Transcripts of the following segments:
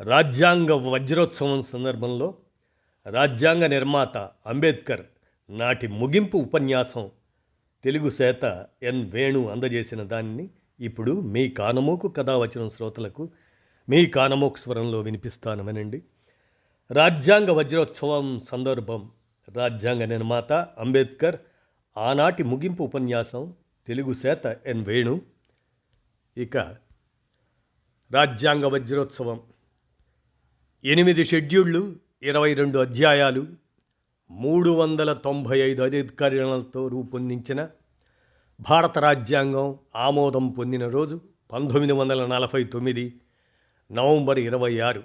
రాజ్యాంగ వజ్రోత్సవం సందర్భంలో రాజ్యాంగ నిర్మాత అంబేద్కర్ నాటి ముగింపు ఉపన్యాసం తెలుగు సేత ఎన్ వేణు అందజేసిన దానిని ఇప్పుడు మీ కానమోకు కథావచనం శ్రోతలకు మీ కానమోకు స్వరంలో వినిపిస్తాను వినండి రాజ్యాంగ వజ్రోత్సవం సందర్భం రాజ్యాంగ నిర్మాత అంబేద్కర్ ఆనాటి ముగింపు ఉపన్యాసం తెలుగు సేత ఎన్ వేణు. ఇక రాజ్యాంగ వజ్రోత్సవం ఎనిమిది షెడ్యూళ్ళు ఇరవై రెండు అధ్యాయాలు మూడు వందల తొంభై ఐదు అధికారులతో రూపొందించిన భారత రాజ్యాంగం ఆమోదం పొందిన రోజు పంతొమ్మిది వందల నలభై తొమ్మిది నవంబర్ ఇరవై ఆరు.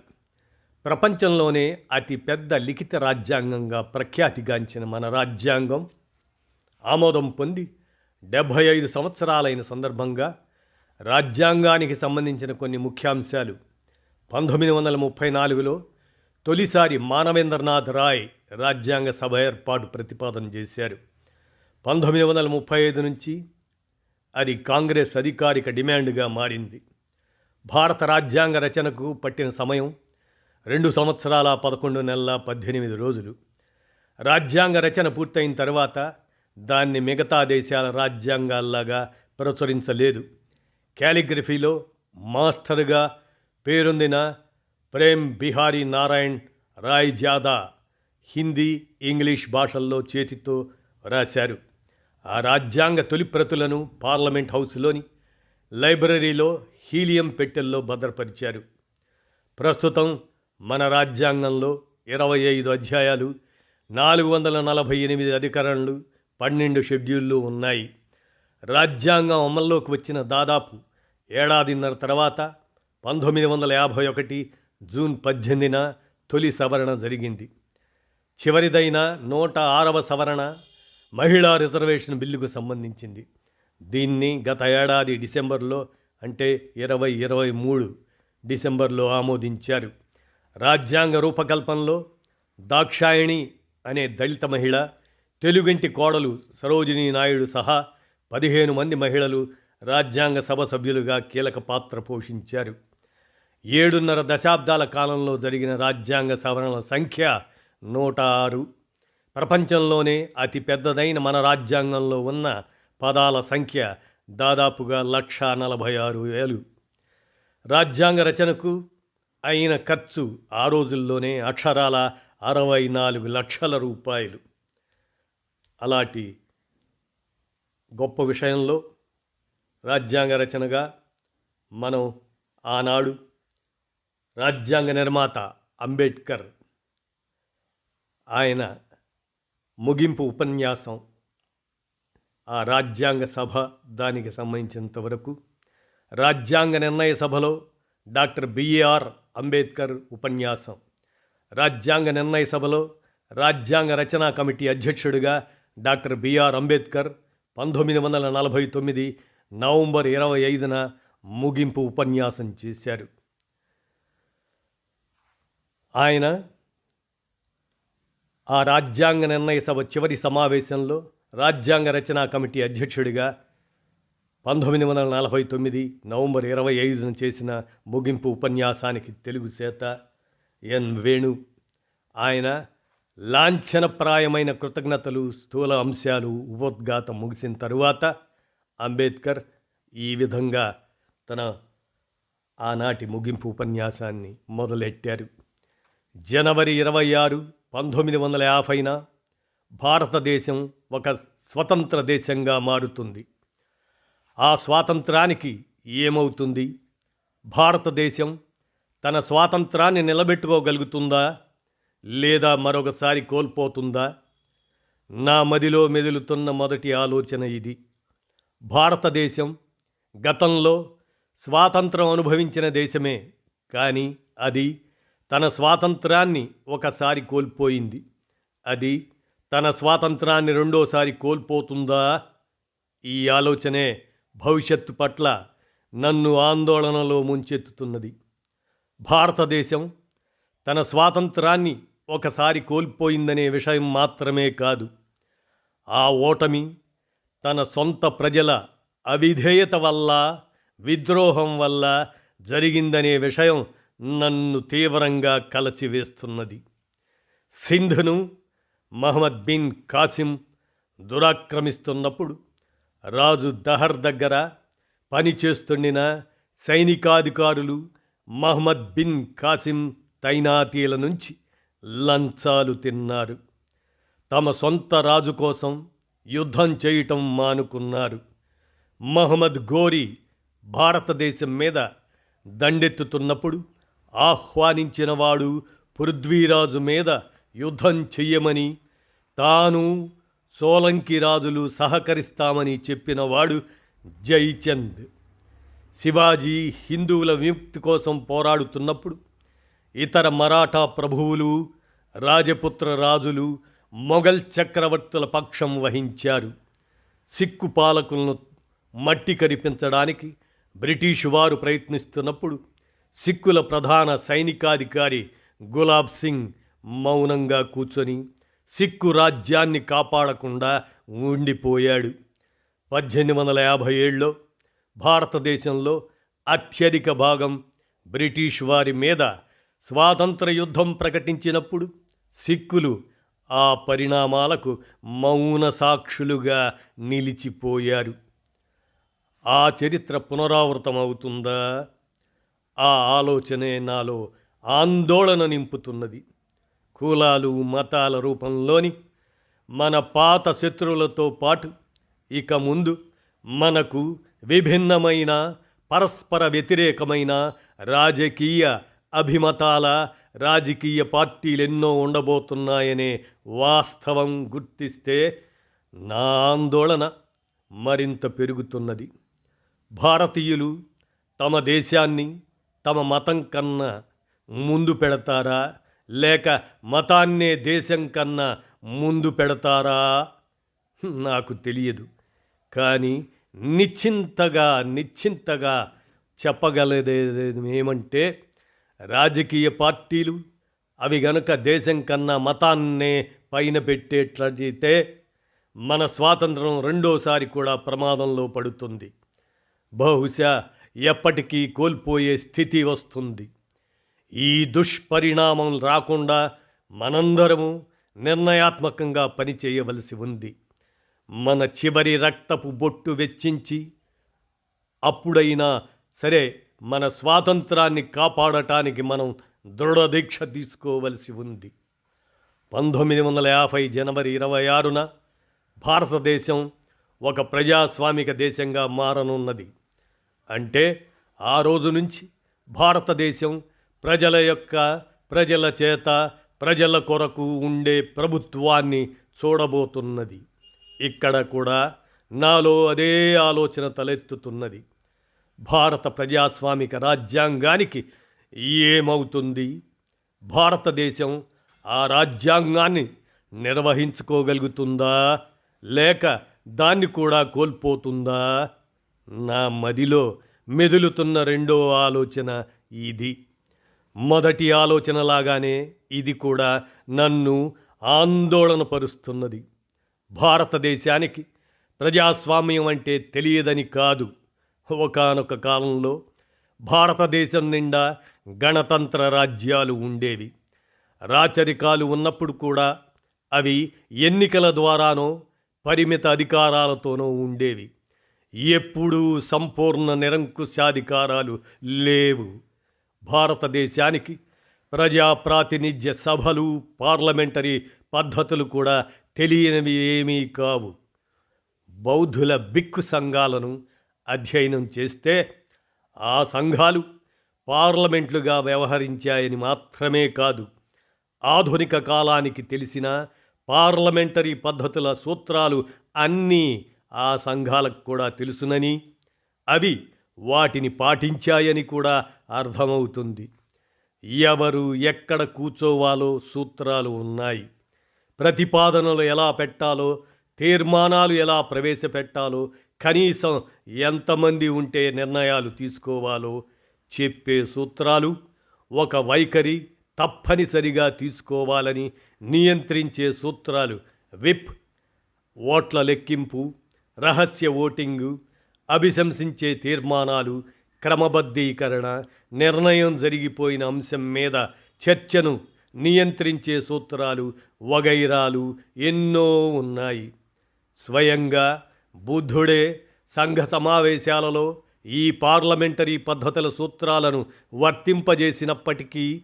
ప్రపంచంలోనే అతిపెద్ద లిఖిత రాజ్యాంగంగా ప్రఖ్యాతిగాంచిన మన రాజ్యాంగం ఆమోదం పొంది డెబ్భై ఐదు సంవత్సరాలైన సందర్భంగా రాజ్యాంగానికి సంబంధించిన కొన్ని ముఖ్యాంశాలు పంతొమ్మిది వందల ముప్పై నాలుగులో తొలిసారి మానవేంద్రనాథ్ రాయ్ రాజ్యాంగ సభ ఏర్పాటు ప్రతిపాదన చేశారు. పంతొమ్మిది వందల ముప్పై ఐదు నుంచి అది కాంగ్రెస్ అధికారిక డిమాండ్గా మారింది. భారత రాజ్యాంగ రచనకు పట్టిన సమయం రెండు సంవత్సరాల పదకొండు నెలల పద్దెనిమిది రోజులు. రాజ్యాంగ రచన పూర్తయిన తర్వాత దాన్ని మిగతా దేశాల రాజ్యాంగాల్లాగా ప్రచురించలేదు. క్యాలిగ్రఫీలో మాస్టర్గా పేరొందిన ప్రేమ్ బిహారీ నారాయణ్ రాయ్ జాదా హిందీ ఇంగ్లీష్ భాషల్లో చేతితో రాశారు. ఆ రాజ్యాంగ తొలి ప్రతులను పార్లమెంట్ హౌస్లోని లైబ్రరీలో హీలియం పెట్టెల్లో భద్రపరిచారు. ప్రస్తుతం మన రాజ్యాంగంలో ఇరవై ఐదు అధ్యాయాలు నాలుగు వందల నలభై ఎనిమిది అధికరణలు పన్నెండు షెడ్యూళ్ళు ఉన్నాయి. రాజ్యాంగం అమల్లోకి వచ్చిన దాదాపు ఏడాదిన్నర తర్వాత పంతొమ్మిది వందల యాభై ఒకటి జూన్ పద్దెనిమిదిన తొలి సవరణ జరిగింది. చివరిదైన నూట ఆరవ సవరణ మహిళా రిజర్వేషన్ బిల్లుకు సంబంధించింది. దీన్ని గత ఏడాది డిసెంబర్లో అంటే ఇరవై ఇరవై మూడు డిసెంబర్లో ఆమోదించారు. రాజ్యాంగ రూపకల్పనలో దాక్షాయణి అనే దళిత మహిళ తెలుగింటి కోడలు సరోజిని నాయుడు సహా పదిహేను మంది మహిళలు రాజ్యాంగ సభ సభ్యులుగా కీలక పాత్ర పోషించారు. ఏడున్నర దశాబ్దాల కాలంలో జరిగిన రాజ్యాంగ సవరణల సంఖ్య నూట ఆరు ప్రపంచంలోనే అతి పెద్దదైన మన రాజ్యాంగంలో ఉన్న పదాల సంఖ్య దాదాపుగా లక్ష నలభై ఆరు వేలు రాజ్యాంగ రచనకు అయిన ఖర్చు ఆ రోజుల్లోనే అక్షరాల అరవై నాలుగు లక్షల రూపాయలు. అలాంటి గొప్ప విషయంలో రాజ్యాంగ రచనగా మనం ఆనాడు రాజ్యాంగ నిర్మాత అంబేద్కర్ ఆయన ముగింపు ఉపన్యాసం ఆ రాజ్యాంగ సభ దానికి సంబంధించినంతవరకు రాజ్యాంగ నిర్ణయ సభలో డాక్టర్ బిఏఆర్ అంబేద్కర్ ఉపన్యాసం రాజ్యాంగ నిర్ణయ సభలో రాజ్యాంగ రచనా కమిటీ అధ్యక్షుడిగా డాక్టర్ బిఆర్ అంబేద్కర్ పంతొమ్మిది వందల నలభై తొమ్మిది నవంబర్ ఇరవై ఐదున ముగింపు ఉపన్యాసం చేశారు. ఆయన ఆ రాజ్యాంగ నిర్ణయ సభ చివరి సమావేశంలో రాజ్యాంగ రచనా కమిటీ అధ్యక్షుడిగా పంతొమ్మిది వందల నలభై తొమ్మిది నవంబర్ ఇరవై ఐదున చేసిన ముగింపు ఉపన్యాసానికి తెలుగు చేత ఎన్ వేణు. ఆయన లాంఛనప్రాయమైన కృతజ్ఞతలు స్థూల అంశాలు ఉపోద్ఘాతం ముగిసిన తరువాత అంబేద్కర్ ఈ విధంగా తన ఆనాటి ముగింపు ఉపన్యాసాన్ని మొదలెట్టారు. జనవరి ఇరవై ఆరు పంతొమ్మిది వందల యాభైన భారతదేశం ఒక స్వతంత్ర దేశంగా మారుతుంది. ఆ స్వాతంత్రానికి ఏమవుతుంది? భారతదేశం తన స్వాతంత్రాన్ని నిలబెట్టుకోగలుగుతుందా? లేదా మరొకసారి కోల్పోతుందా? నా మదిలో మెదులుతున్న మొదటి ఆలోచన ఇది. భారతదేశం గతంలో స్వాతంత్రం అనుభవించిన దేశమే కానీ అది తన స్వాతంత్రాన్ని ఒకసారి కోల్పోయింది. అది తన స్వాతంత్రాన్ని రెండోసారి కోల్పోతుందా? ఈ ఆలోచనే భవిష్యత్తు పట్ల నన్ను ఆందోళనలో ముంచెత్తుతున్నది. భారతదేశం తన స్వాతంత్రాన్ని ఒకసారి కోల్పోయిందనే విషయం మాత్రమే కాదు. ఆ ఓటమి తన సొంత ప్రజల అవిధేయత వల్ల విద్రోహం వల్ల జరిగిందనే విషయం నన్ను తీవ్రంగా కలచివేస్తున్నది. సింధును మహమ్మద్ బిన్ కాసిం దురాక్రమిస్తున్నప్పుడు రాజు దహర్ దగ్గర పనిచేస్తుండిన సైనికాధికారులు మహమ్మద్ బిన్ కాసిం తైనాతీల నుంచి లంచాలు తిన్నారు. తమ సొంత రాజు కోసం యుద్ధం చేయటం మానుకున్నారు. మహమ్మద్ గోరి భారతదేశం మీద దండెత్తుతున్నప్పుడు ఆహ్వానించినవాడు పృథ్వీరాజు మీద యుద్ధం చెయ్యమని తాను సోలంకి రాజులు సహకరిస్తామని చెప్పినవాడు జైచంద్. శివాజీ హిందువుల విముక్తి కోసం పోరాడుతున్నప్పుడు ఇతర మరాఠా ప్రభువులు రాజపుత్ర రాజులు మొఘల్ చక్రవర్తుల పక్షం వహించారు. సిక్కు పాలకులను మట్టి కరిపించడానికి బ్రిటిషు వారు ప్రయత్నిస్తున్నప్పుడు సిక్కుల ప్రధాన సైనికాధికారి గులాబ్ సింగ్ మౌనంగా కూర్చొని సిక్కు రాజ్యాన్ని కాపాడకుండా ఉండిపోయాడు. పద్దెనిమిది వందల యాభై ఏడులో భారతదేశంలో అత్యధిక భాగం బ్రిటిష్ వారి మీద స్వాతంత్ర యుద్ధం ప్రకటించినప్పుడు సిక్కులు ఆ పరిణామాలకు మౌన సాక్షులుగా నిలిచిపోయారు. ఆ చరిత్ర పునరావృతమవుతుందా? ఆ ఆలోచనే నాలో ఆందోళన నింపుతున్నది. కులాలు మతాల రూపంలోని మన పాత శత్రువులతో పాటు ఇక ముందు మనకు విభిన్నమైన పరస్పర వ్యతిరేకమైన రాజకీయ అభిమతాల రాజకీయ పార్టీలెన్నో ఉండబోతున్నాయనే వాస్తవం గుర్తిస్తే నా ఆందోళన మరింత పెరుగుతున్నది. భారతీయులు తమ దేశాన్ని తమ మతం కన్నా ముందు పెడతారా? లేక మతాన్నే దేశం కన్నా ముందు పెడతారా? నాకు తెలియదు. కానీ నిశ్చింతగా నిశ్చింతగా చెప్పగలదేమంటే రాజకీయ పార్టీలు అవి గనక దేశం కన్నా మతాన్నే పైన పెట్టేట్లయితే మన స్వాతంత్రం రెండోసారి కూడా ప్రమాదంలో పడుతుంది. బహుశా ఎప్పటికీ కోల్పోయే స్థితి వస్తుంది. ఈ దుష్పరిణామం రాకుండా మనందరము నిర్ణయాత్మకంగా పనిచేయవలసి ఉంది. మన చివరి రక్తపు బొట్టు వెచ్చించి అప్పుడైనా సరే మన స్వాతంత్రాన్ని కాపాడటానికి మనం దృఢదీక్ష తీసుకోవలసి ఉంది. పంతొమ్మిది వందల యాభై జనవరి ఇరవై ఆరున భారతదేశం ఒక ప్రజాస్వామిక దేశంగా మారనున్నది. అంటే ఆ రోజు నుంచి భారతదేశం ప్రజల యొక్క ప్రజల చేత ప్రజల కొరకు ఉండే ప్రభుత్వాన్ని చూడబోతున్నది. ఇక్కడ కూడా నాలో అదే ఆలోచన తలెత్తుతున్నది. భారత ప్రజాస్వామిక రాజ్యాంగానికి ఏమవుతుంది? భారతదేశం ఆ రాజ్యాంగాన్ని నిర్వహించుకోగలుగుతుందా? లేక దాన్ని కూడా కోల్పోతుందా? నా మదిలో మెదులుతున్న రెండో ఆలోచన ఇది. మొదటి ఆలోచనలాగానే ఇది కూడా నన్ను ఆందోళన పరుస్తున్నది భారతదేశానికి ప్రజాస్వామ్యం అంటే తెలియదని కాదు. ఒకానొక కాలంలో భారతదేశం నిండా గణతంత్ర రాజ్యాలు ఉండేవి. రాచరికాలు ఉన్నప్పుడు కూడా అవి ఎన్నికల ద్వారానో పరిమిత అధికారాలతోనో ఉండేవి. ఎప్పుడూ సంపూర్ణ నిరంకుశాధికారాలు లేవు. భారతదేశానికి ప్రజాప్రాతినిధ్య సభలు పార్లమెంటరీ పద్ధతులు కూడా తెలియనివి ఏమీ కావు. బౌద్ధుల బిక్కు సంఘాలను అధ్యయనం చేస్తే ఆ సంఘాలు పార్లమెంట్లుగా వ్యవహరించాయని మాత్రమే కాదు. ఆధునిక కాలానికి తెలిసిన పార్లమెంటరీ పద్ధతుల సూత్రాలు అన్నీ ఆ సంఘాలకు కూడా తెలుసునని అవి వాటిని పాటించాయని కూడా అర్థమవుతుంది. ఎవరు ఎక్కడ కూర్చోవాలో సూత్రాలు ఉన్నాయి. ప్రతిపాదనలు ఎలా పెట్టాలో తీర్మానాలు ఎలా ప్రవేశపెట్టాలో కనీసం ఎంతమంది ఉంటే నిర్ణయాలు తీసుకోవాలో చెప్పే సూత్రాలు ఒక వైఖరి తప్పనిసరిగా తీసుకోవాలని నియంత్రించే సూత్రాలు విప్ ఓట్ల లెక్కింపు రహస్య ఓటింగు అభిశంసించే తీర్మానాలు క్రమబద్ధీకరణ నిర్ణయం జరిగిపోయిన అంశం మీద చర్చను నియంత్రించే సూత్రాలు వగైరాలు ఎన్నో ఉన్నాయి. స్వయంగా బుద్ధుడే సంఘ సమావేశాలలో ఈ పార్లమెంటరీ పద్ధతుల సూత్రాలను వర్తింపజేసినప్పటికీ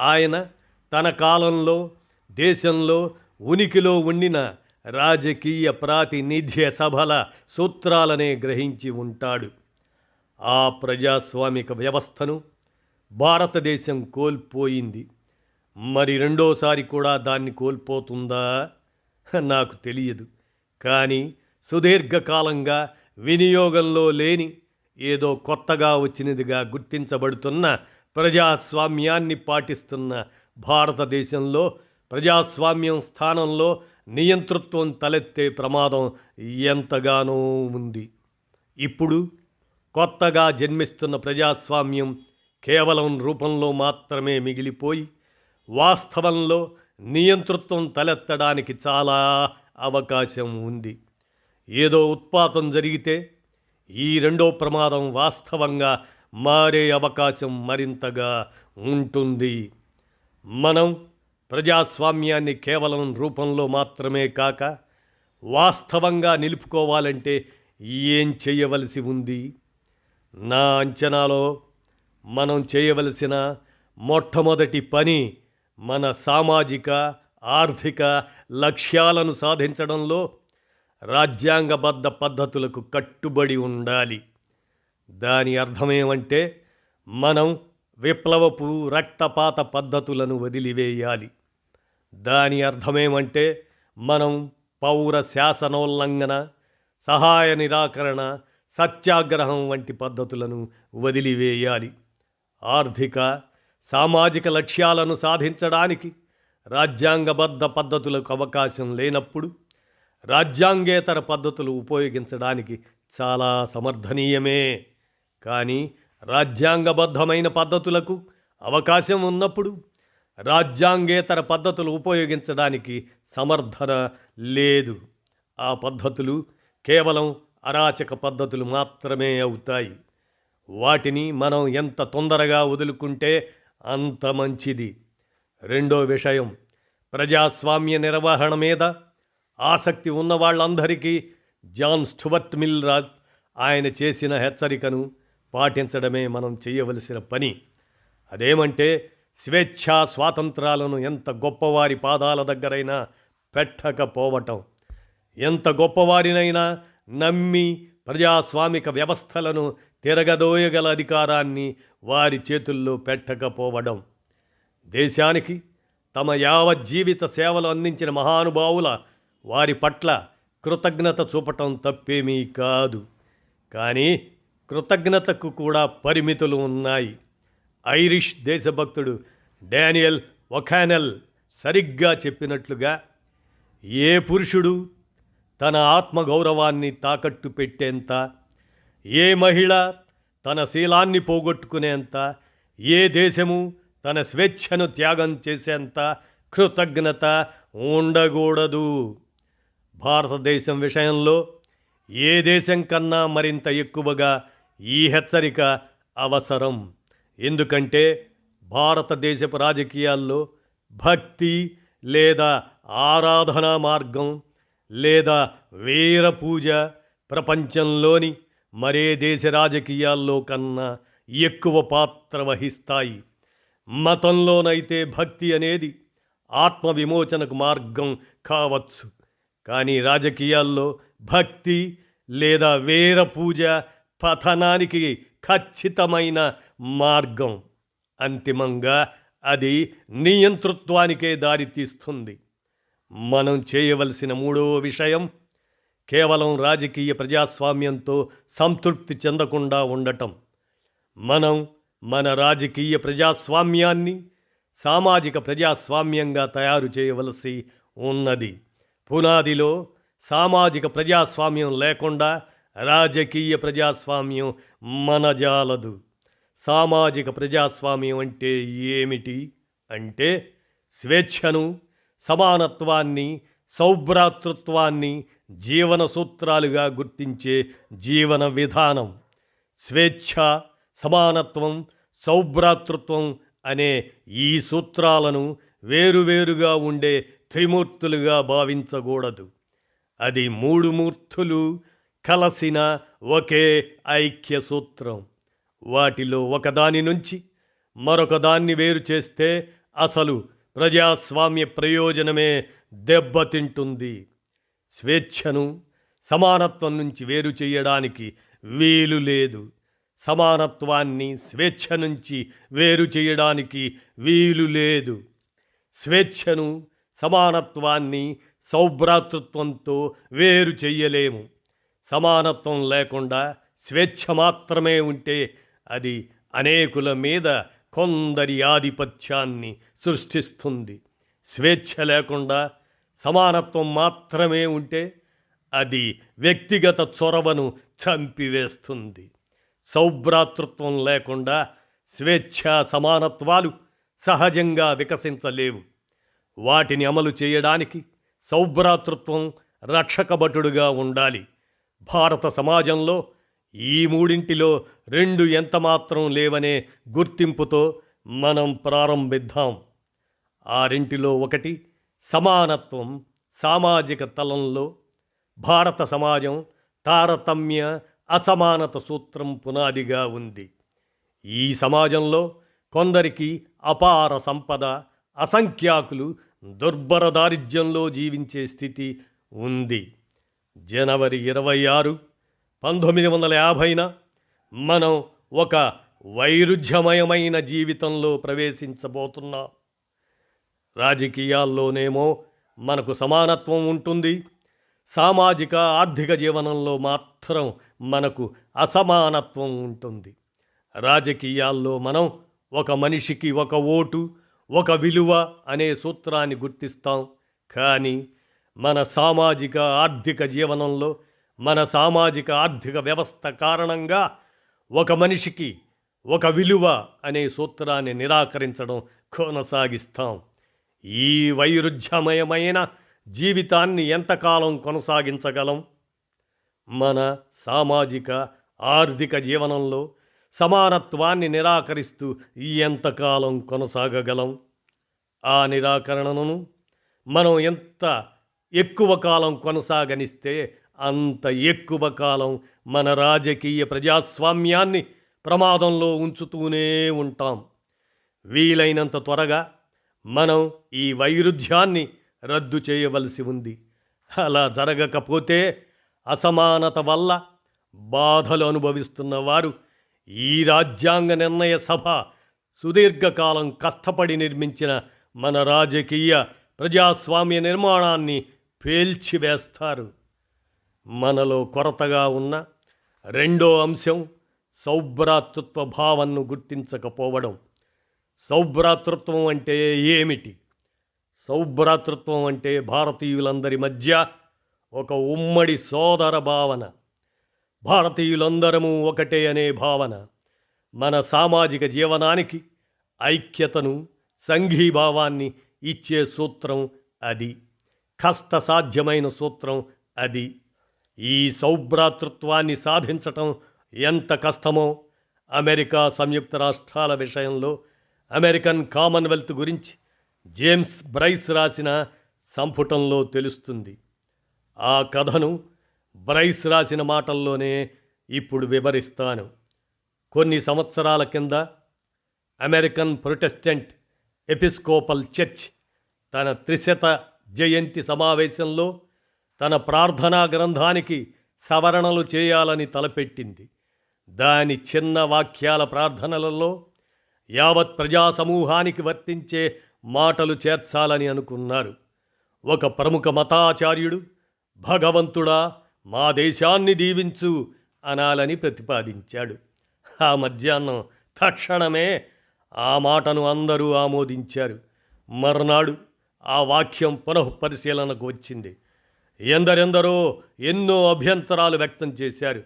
ఆయన తన కాలంలో దేశంలో ఉనికిలో ఉండిన రాజకీయ ప్రాతినిధ్య సభల సూత్రాలనే గ్రహించి ఉంటాడు. ఆ ప్రజాస్వామిక వ్యవస్థను భారతదేశం కోల్పోయింది. మరి రెండోసారి కూడా దాన్ని కోల్పోతుందా? నాకు తెలియదు. కానీ సుదీర్ఘకాలంగా వినియోగంలో లేని ఏదో కొత్తగా వచ్చినదిగా గుర్తించబడుతున్న ప్రజాస్వామ్యాన్ని పాటిస్తున్న భారతదేశంలో ప్రజాస్వామ్యం స్థానంలో నియంతృత్వం తలెత్తే ప్రమాదం ఎంతగానో ఉంది. ఇప్పుడు కొత్తగా జన్మిస్తున్న ప్రజాస్వామ్యం కేవలం రూపంలో మాత్రమే మిగిలిపోయి వాస్తవంలో నియంతృత్వం తలెత్తడానికి చాలా అవకాశం ఉంది. ఏదో ఉత్పాతం జరిగితే ఈ రెండో ప్రమాదం వాస్తవంగా మారే అవకాశం మరింతగా ఉంటుంది. మనం ప్రజాస్వామ్యాన్ని కేవలం రూపంలో మాత్రమే కాక వాస్తవంగా నిలుపుకోవాలంటే ఏం చేయవలసి ఉంది? నా అంచనాలో మనం చేయవలసిన మొట్టమొదటి పని మన సామాజిక ఆర్థిక లక్ష్యాలను సాధించడంలో రాజ్యాంగబద్ధ పద్ధతులకు కట్టుబడి ఉండాలి. దాని అర్థమేమంటే మనం విప్లవపు రక్తపాత పద్ధతులను వదిలివేయాలి. దాని అర్థమేమంటే మనం పౌర శాసనోల్లంఘన సహాయ నిరాకరణ సత్యాగ్రహం వంటి పద్ధతులను వదిలివేయాలి. ఆర్థిక సామాజిక లక్ష్యాలను సాధించడానికి రాజ్యాంగబద్ధ పద్ధతులకు అవకాశం లేనప్పుడు రాజ్యాంగేతర పద్ధతులు ఉపయోగించడానికి చాలా సమర్థనీయమే. కానీ రాజ్యాంగబద్ధమైన పద్ధతులకు అవకాశం ఉన్నప్పుడు రాజ్యాంగేతర పద్ధతులు ఉపయోగించడానికి సమర్థన లేదు. ఆ పద్ధతులు కేవలం అరాచక పద్ధతులు మాత్రమే అవుతాయి. వాటిని మనం ఎంత తొందరగా వదులుకుంటే అంత మంచిది. రెండో విషయం ప్రజాస్వామ్య నిర్వహణ మీద ఆసక్తి ఉన్న వాళ్ళందరికీ జాన్ స్టువర్ట్ మిల్ రాజ్ ఆయన చేసిన హెచ్చరికను పాటించడమే మనం చేయవలసిన పని. అదేమంటే స్వేచ్ఛా స్వాతంత్రాలను ఎంత గొప్పవారి పాదాల దగ్గరైనా పెట్టకపోవటం. ఎంత గొప్పవారినైనా నమ్మి ప్రజాస్వామిక వ్యవస్థలను తిరగదోయగల అధికారాన్ని వారి చేతుల్లో పెట్టకపోవడం. దేశానికి తమ యావజ్జీవిత సేవలు అందించిన మహానుభావుల వారి పట్ల కృతజ్ఞత చూపటం తప్పేమీ కాదు. కానీ కృతజ్ఞతకు కూడా పరిమితులు ఉన్నాయి. ఐరిష్ దేశభక్తుడు డానియల్ ఒఖానెల్ సరిగ్గా చెప్పినట్లుగా ఏ పురుషుడు తన ఆత్మగౌరవాన్ని తాకట్టు పెట్టేంత ఏ మహిళ తన శీలాన్ని పోగొట్టుకునేంత ఏ దేశము తన స్వేచ్ఛను త్యాగం చేసేంత కృతజ్ఞత ఉండకూడదు. భారతదేశం విషయంలో ఏ దేశం కన్నా మరింత ఎక్కువగా ఈ హెచ్చరిక అవసరం. ఎందుకంటే భారతదేశపు రాజకీయాల్లో భక్తి లేదా ఆరాధనా మార్గం లేదా వీర పూజ ప్రపంచంలోని మరే దేశ రాజకీయాల్లో కన్నా ఎక్కువ పాత్ర వహిస్తాయి. మతంలోనైతే భక్తి అనేది ఆత్మవిమోచనకు మార్గం కావచ్చు. కానీ రాజకీయాల్లో భక్తి లేదా వీర పూజ పతనానికి ఖచ్చితమైన మార్గం. అంతిమంగా అది నియంతృత్వానికే దారితీస్తుంది. మనం చేయవలసిన మూడవ విషయం కేవలం రాజకీయ ప్రజాస్వామ్యంతో సంతృప్తి చెందకుండా ఉండటం. మనం మన రాజకీయ ప్రజాస్వామ్యాన్ని సామాజిక ప్రజాస్వామ్యంగా తయారు చేయవలసి ఉన్నది. పునాదిలో సామాజిక ప్రజాస్వామ్యం లేకుండా రాజకీయ ప్రజాస్వామ్యం మనజాలదు. సామాజిక ప్రజాస్వామ్యం అంటే ఏమిటి? అంటే స్వేచ్ఛను సమానత్వాన్ని సౌభ్రాతృత్వాన్ని జీవన సూత్రాలుగా గుర్తించే జీవన విధానం. స్వేచ్ఛ సమానత్వం సౌభ్రాతృత్వం అనే ఈ సూత్రాలను వేరువేరుగా ఉండే త్రిమూర్తులుగా భావించకూడదు. అది మూడు మూర్తులు కలసిన ఒకే ఐక్య సూత్రం వాటిలో ఒకదాని నుంచి మరొకదాన్ని వేరు చేస్తే అసలు ప్రజాస్వామ్య ప్రయోజనమే దెబ్బతింటుంది. స్వేచ్ఛను సమానత్వం నుంచి వేరు చేయడానికి వీలు లేదు. సమానత్వాన్ని స్వేచ్ఛ నుంచి వేరు చేయడానికి వీలు లేదు. స్వేచ్ఛను సమానత్వాన్ని సౌభ్రాతృత్వంతో వేరు చెయ్యలేము సమానత్వం లేకుండా స్వేచ్ఛ మాత్రమే ఉంటే అది అనేకుల మీద కొందరి ఆధిపత్యాన్ని సృష్టిస్తుంది. స్వేచ్ఛ లేకుండా సమానత్వం మాత్రమే ఉంటే అది వ్యక్తిగత చొరవను చంపివేస్తుంది. సౌభ్రాతృత్వం లేకుండా స్వేచ్ఛ సమానత్వాలు సహజంగా వికసించలేవు. వాటిని అమలు చేయడానికి సౌభ్రాతృత్వం రక్షకభటుడుగా ఉండాలి. భారత సమాజంలో ఈ మూడింటిలో రెండు ఎంతమాత్రం లేవనే గుర్తింపుతో మనం ప్రారంభిద్దాం. ఆ రెంటిలో ఒకటి సమానత్వం సామాజిక తలంలో భారత సమాజం తారతమ్య అసమానత సూత్రం పునాదిగా ఉంది. ఈ సమాజంలో కొందరికి అపార సంపద అసంఖ్యాకులు దుర్భర దారిద్ర్యంలో జీవించే స్థితి ఉంది. జనవరి ఇరవై ఆరు పంతొమ్మిది వందల యాభైన మనం ఒక వైరుధ్యమయమైన జీవితంలో ప్రవేశించబోతున్నాం రాజకీయాల్లోనేమో మనకు సమానత్వం ఉంటుంది. సామాజిక ఆర్థిక జీవనంలో మాత్రం మనకు అసమానత్వం ఉంటుంది. రాజకీయాల్లో మనం ఒక మనిషికి ఒక ఓటు ఒక విలువ అనే సూత్రాన్ని గుర్తిస్తాం. కానీ మన సామాజిక ఆర్థిక జీవనంలో మన సామాజిక ఆర్థిక వ్యవస్థ కారణంగా ఒక మనిషికి ఒక విలువ అనే సూత్రాన్ని నిరాకరించడం కొనసాగిస్తాం. ఈ వైరుధ్యమయమైన జీవితాన్ని ఎంతకాలం కొనసాగించగలం? మన సామాజిక ఆర్థిక జీవనంలో సమానత్వాన్ని నిరాకరిస్తూ ఎంతకాలం కొనసాగగలం? ఆ నిరాకరణను మనం ఎంత ఎక్కువ కాలం కొనసాగనిస్తే అంత ఎక్కువ కాలం మన రాజకీయ ప్రజాస్వామ్యాన్ని ప్రమాదంలో ఉంచుతూనే ఉంటాం. వీలైనంత త్వరగా మనం ఈ వైరుధ్యాన్ని రద్దు చేయవలసి ఉంది. అలా జరగకపోతే అసమానత వల్ల బాధలు అనుభవిస్తున్న వారు ఈ రాజ్యాంగ నిర్ణయ సభ సుదీర్ఘకాలం కష్టపడి నిర్మించిన మన రాజకీయ ప్రజాస్వామ్య నిర్మాణాన్ని పేల్చివేస్తారు. మనలో కొరతగా ఉన్న రెండో అంశం సౌభ్రాతృత్వ భావంను గుర్తించకపోవడం. సౌభ్రాతృత్వం అంటే ఏమిటి? సౌభ్రాతృత్వం అంటే భారతీయులందరి మధ్య ఒక ఉమ్మడి సోదర భావన. భారతీయులందరము ఒకటే అనే భావన. మన సామాజిక జీవనానికి ఐక్యతను సంఘీభావాన్ని ఇచ్చే సూత్రం అది. కష్టసాధ్యమైన సూత్రం అది. ఈ సౌభ్రాతృత్వాన్ని సాధించటం ఎంత కష్టమో అమెరికా సంయుక్త రాష్ట్రాల విషయంలో అమెరికన్ కామన్వెల్త్ గురించి జేమ్స్ బ్రైస్ రాసిన సంపుటంలో తెలుస్తుంది. ఆ కథను బ్రైస్ రాసిన మాటల్లోనే ఇప్పుడు వివరిస్తాను. కొన్ని సంవత్సరాల కింద అమెరికన్ ప్రొటెస్టెంట్ ఎపిస్కోపల్ చర్చ్ తన త్రిశత జయంతి సమావేశంలో తన ప్రార్థనా గ్రంథానికి సవరణలు చేయాలని తలపెట్టింది. దాని చిన్న వాక్యాల ప్రార్థనలలో యావత్ ప్రజా సమూహానికి వర్తించే మాటలు చేర్చాలని అనుకున్నారు. ఒక ప్రముఖ మతాచార్యుడు భగవంతుడా మా దేశాన్ని దీవించు అనాలని ప్రతిపాదించాడు. ఆ మధ్యాహ్నం తక్షణమే ఆ మాటను అందరూ ఆమోదించారు. మర్నాడు ఆ వాక్యం పునఃపరిశీలనకు వచ్చింది. ఎందరెందరో ఎన్నో అభ్యంతరాలు వ్యక్తం చేశారు.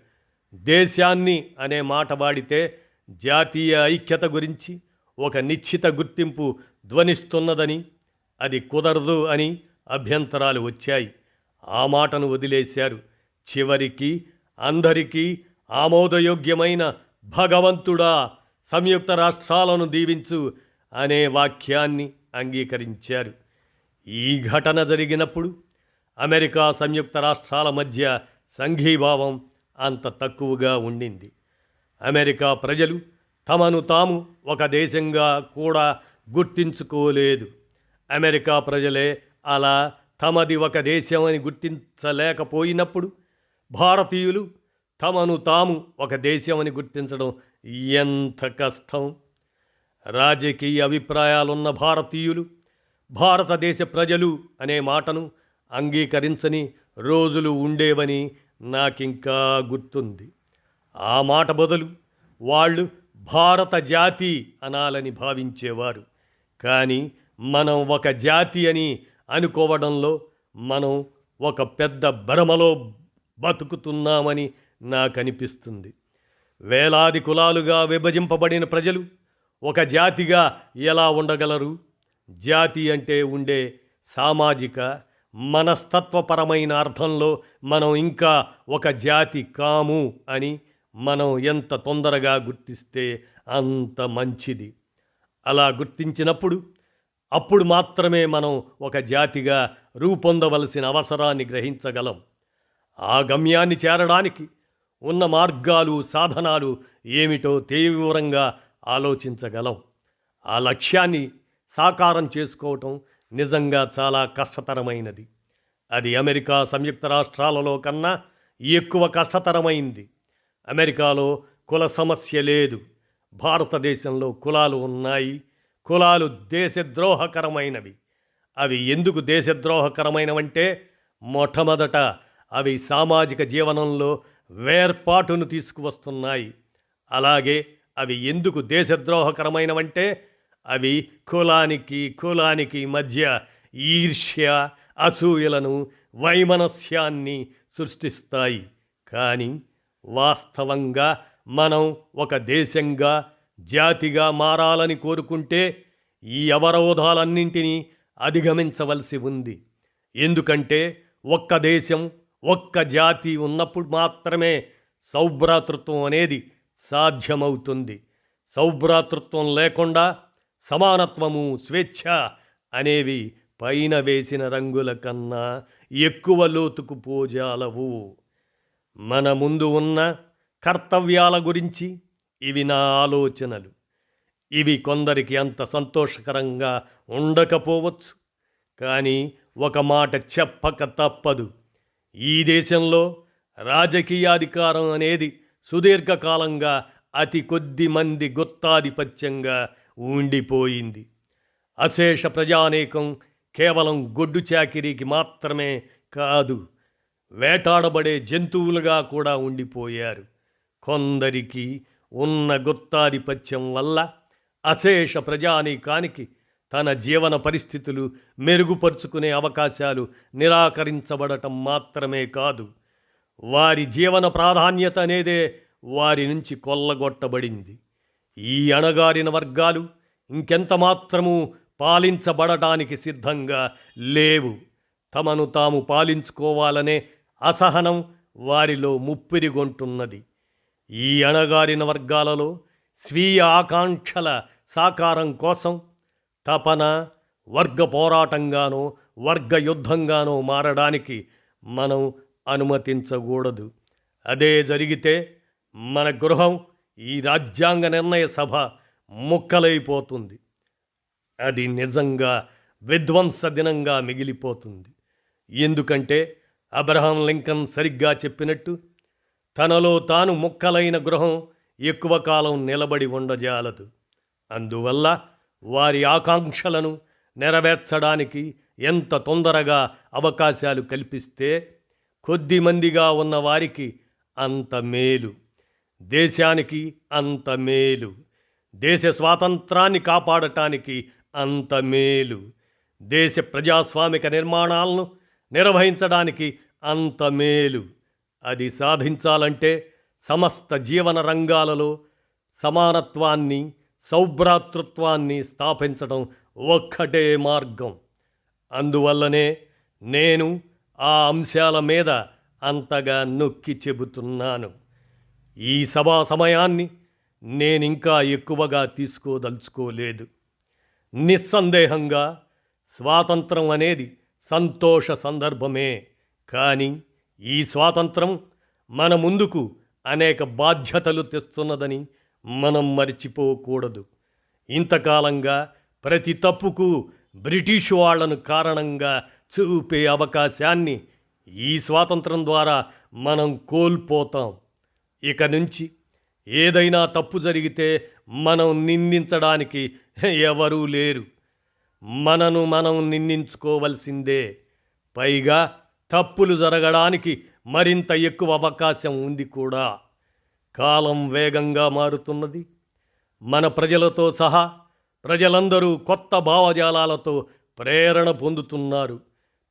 దేశాన్ని అనే మాట వాడితే జాతీయ ఐక్యత గురించి ఒక నిశ్చిత గుర్తింపు ధ్వనిస్తున్నదని అది కుదరదు అని అభ్యంతరాలు వచ్చాయి. ఆ మాటను వదిలేశారు. చివరికి అందరికీ ఆమోదయోగ్యమైన భగవంతుడా సంయుక్త రాష్ట్రాలను దీవించు అనే వాక్యాన్ని అంగీకరించారు. ఈ ఘటన జరిగినప్పుడు అమెరికా సంయుక్త రాష్ట్రాల మధ్య సంఘీభావం అంత తక్కువగా ఉండింది. అమెరికా ప్రజలు తమను తాము ఒక దేశంగా కూడా గుర్తించుకోలేదు. అమెరికా ప్రజలే అలా తమది ఒక దేశం అని గుర్తించలేకపోయినప్పుడు భారతీయులు తమను తాము ఒక దేశం అని గుర్తించడం ఎంత కష్టం? రాజకీయ అభిప్రాయాలున్న భారతీయులు భారతదేశ ప్రజలు అనే మాటను అంగీకరించని రోజులు ఉండేవని నాకింకా గుర్తుంది. ఆ మాట బదులు వాళ్ళు భారత జాతి అనాలని భావించేవారు. కానీ మనం ఒక జాతి అని అనుకోవడంలో మనం ఒక పెద్ద భ్రమలో బతుకుతున్నామని నాకు అనిపిస్తుంది వేలాది కులాలుగా విభజింపబడిన ప్రజలు ఒక జాతిగా ఎలా ఉండగలరు? జాతి అంటే ఉండే సామాజిక మనస్తత్వపరమైన అర్థంలో మనం ఇంకా ఒక జాతి కాము అని మనం ఎంత తొందరగా గుర్తిస్తే అంత మంచిది. అలా గుర్తించినప్పుడు అప్పుడు మాత్రమే మనం ఒక జాతిగా రూపొందవలసిన అవసరాన్ని గ్రహించగలం. ఆ గమ్యాన్ని చేరడానికి ఉన్న మార్గాలు సాధనాలు ఏమిటో తీవ్రంగా ఆలోచించగలం. ఆ లక్ష్యాన్ని సాకారం చేసుకోవటం నిజంగా చాలా కష్టతరమైనది. అది అమెరికా సంయుక్త రాష్ట్రాలలో కన్నా ఎక్కువ కష్టతరమైంది. అమెరికాలో కుల సమస్య లేదు. భారతదేశంలో కులాలు ఉన్నాయి. కులాలు దేశద్రోహకరమైనవి. అవి ఎందుకు దేశద్రోహకరమైనవంటే మొట్టమొదట అవి సామాజిక జీవనంలో వేర్పాటును తీసుకువస్తున్నాయి. అలాగే అవి ఎందుకు దేశద్రోహకరమైనవంటే అవి కులానికి కులానికి మధ్య ఈర్ష్య అసూయలను వైమనస్యాన్ని సృష్టిస్తాయి. కానీ వాస్తవంగా మనం ఒక దేశంగా జాతిగా మారాలని కోరుకుంటే ఈ అవరోధాలన్నింటినీ అధిగమించవలసి ఉంది. ఎందుకంటే ఒక్క దేశం ఒక్క జాతి ఉన్నప్పుడు మాత్రమే సౌభ్రాతృత్వం అనేది సాధ్యమవుతుంది. సౌభ్రాతృత్వం లేకుండా సమానత్వము స్వేచ్ఛ అనేవి పైన వేసిన రంగుల కన్నా ఎక్కువ లోతుకు పోజాలవు. మన ముందు ఉన్న కర్తవ్యాల గురించి ఇవి నా ఆలోచనలు. ఇవి కొందరికి అంత సంతోషకరంగా ఉండకపోవచ్చు. కానీ ఒక మాట చెప్పక తప్పదు. ఈ దేశంలో రాజకీయాధికారం అనేది సుదీర్ఘకాలంగా అతి కొద్ది మంది గుత్తాధిపత్యంగా ఉండిపోయింది అశేష ప్రజానేకం కేవలం గొడ్డు చాకిరీకి మాత్రమే కాదు వేటాడబడే జంతువులుగా కూడా ఉండిపోయారు. కొందరికి ఉన్న గుత్తాధిపత్యం వల్ల అశేష ప్రజానీకానికి తన జీవన పరిస్థితులు మెరుగుపరుచుకునే అవకాశాలు నిరాకరించబడటం మాత్రమే కాదు వారి జీవన ప్రాధాన్యత అనేదే వారి నుంచి కొల్లగొట్టబడింది. ఈ అణగారిన వర్గాలు ఇంకెంత మాత్రము పాలించబడటానికి సిద్ధంగా లేవు. తమను తాము పాలించుకోవాలనే అసహనం వారిలో ముప్పిరిగొంటున్నది. ఈ అణగారిన వర్గాలలో స్వీయ ఆకాంక్షల సాకారం కోసం తపన వర్గ పోరాటంగానో వర్గ యుద్ధంగానో మారడానికి మనం అనుమతించకూడదు. అదే జరిగితే మన గృహం ఈ రాజ్యాంగ నిర్ణయ సభ ముక్కలైపోతుంది. అది నిజంగా విధ్వంస దినంగా మిగిలిపోతుంది. ఎందుకంటే అబ్రహాం లింకన్ సరిగ్గా చెప్పినట్టు తనలో తాను ముక్కలైన గృహం ఎక్కువ కాలం నిలబడి ఉండజాలదు. అందువల్ల వారి ఆకాంక్షలను నెరవేర్చడానికి ఎంత తొందరగా అవకాశాలు కల్పిస్తే కొద్ది మందిగా ఉన్న వారికి అంత మేలు. దేశానికి అంత మేలు. దేశ స్వాతంత్రాన్ని కాపాడటానికి అంత మేలు. దేశ ప్రజాస్వామిక నిర్మాణాలను నిర్వహించడానికి అంత మేలు. అది సాధించాలంటే సమస్త జీవన రంగాలలో సమానత్వాన్ని సౌభ్రాతృత్వాన్ని స్థాపించడం ఒక్కటే మార్గం. అందువల్లనే నేను ఆ అంశాల మీద అంతగా నొక్కి చెబుతున్నాను. ఈ సభా సమయాన్ని నేనింకా ఎక్కువగా తీసుకోదలుచుకోలేదు. నిస్సందేహంగా స్వాతంత్రం అనేది సంతోష సందర్భమే. కానీ ఈ స్వాతంత్రం మన ముందుకు అనేక బాధ్యతలు తెస్తున్నదని మనం మర్చిపోకూడదు. ఇంతకాలంగా ప్రతి తప్పుకు బ్రిటిష్ వాళ్ళను కారణంగా చూపే అవకాశాన్ని ఈ స్వాతంత్రం ద్వారా మనం కోల్పోతాం. ఇక నుంచి ఏదైనా తప్పు జరిగితే మనం నిందించడానికి ఎవరూ లేరు. మనను మనం నిందించుకోవలసిందే. పైగా తప్పులు జరగడానికి మరింత ఎక్కువ అవకాశం ఉంది కూడా. కాలం వేగంగా మారుతున్నది. మన ప్రజలతో సహా ప్రజలందరూ కొత్త భావజాలాలతో ప్రేరణ పొందుతున్నారు.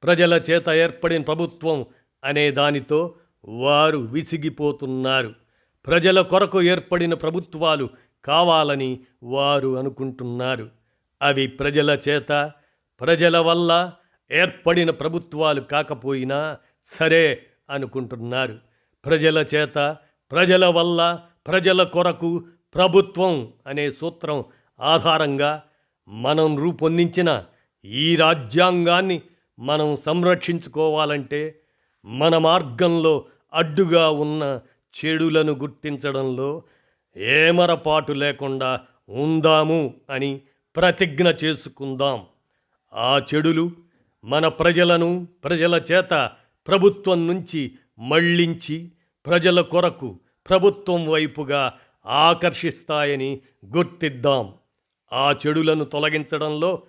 ప్రజల చేత ఏర్పడిన ప్రభుత్వం అనే దానితో వారు విసిగిపోతున్నారు. ప్రజల కొరకు ఏర్పడిన ప్రభుత్వాలు కావాలని వారు అనుకుంటున్నారు. అవి ప్రజల చేత ప్రజల వల్ల ఏర్పడిన ప్రభుత్వాలు కాకపోయినా సరే అనుకుంటున్నారు. ప్రజల చేత ప్రజల వల్ల ప్రజల కొరకు ప్రభుత్వం అనే సూత్రం ఆధారంగా మనం రూపొందించిన ఈ రాజ్యాంగాన్ని మనం సంరక్షించుకోవాలంటే మన మార్గంలో అడ్డుగా ఉన్న చెడులను గుర్తించడంలో ఏమరపాటు లేకుండా ఉందాము అని ప్రతిజ్ఞ చేసుకుందాం. ఆ చెడులు మన ప్రజలను ప్రజల చేత ప్రభుత్వం నుంచి మళ్ళించి ప్రజల కొరకు ప్రభుత్వం వైపుగా ఆకర్షిస్తాయని గుర్తిద్దాం. ఆ చెడులను తొలగించడంలో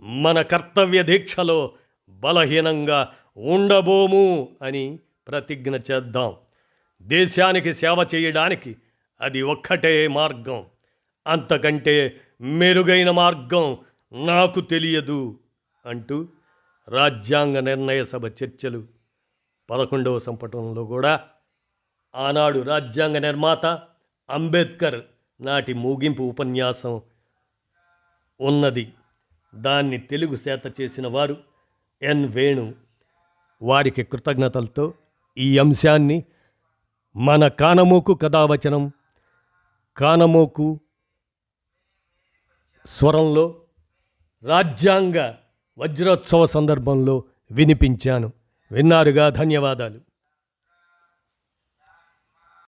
మన కర్తవ్య దీక్షలో బలహీనంగా ఉండబోము అని ప్రతిజ్ఞ చేద్దాం. దేశానికి సేవ చేయడానికి అది ఒక్కటే మార్గం. అంతకంటే మెరుగైన మార్గం నాకు తెలియదు అంటూ రాజ్యాంగ నిర్ణయ సభ చర్చలు. పదకొండవ సంపటంలో కూడా ఆనాడు రాజ్యాంగ నిర్మాత అంబేద్కర్ నాటి ముగింపు ఉపన్యాసం ఉన్నది. దాన్ని తెలుగు సేత చేసిన వారు ఎన్ వేణు. వారికి కృతజ్ఞతలతో ఈ అంశాన్ని మన కానమోకు కథావచనం. కానమోకు స్వరంలో రాజ్యాంగ వజ్రోత్సవ సందర్భంలో వినిపించాను. విన్నారుగా? ధన్యవాదాలు.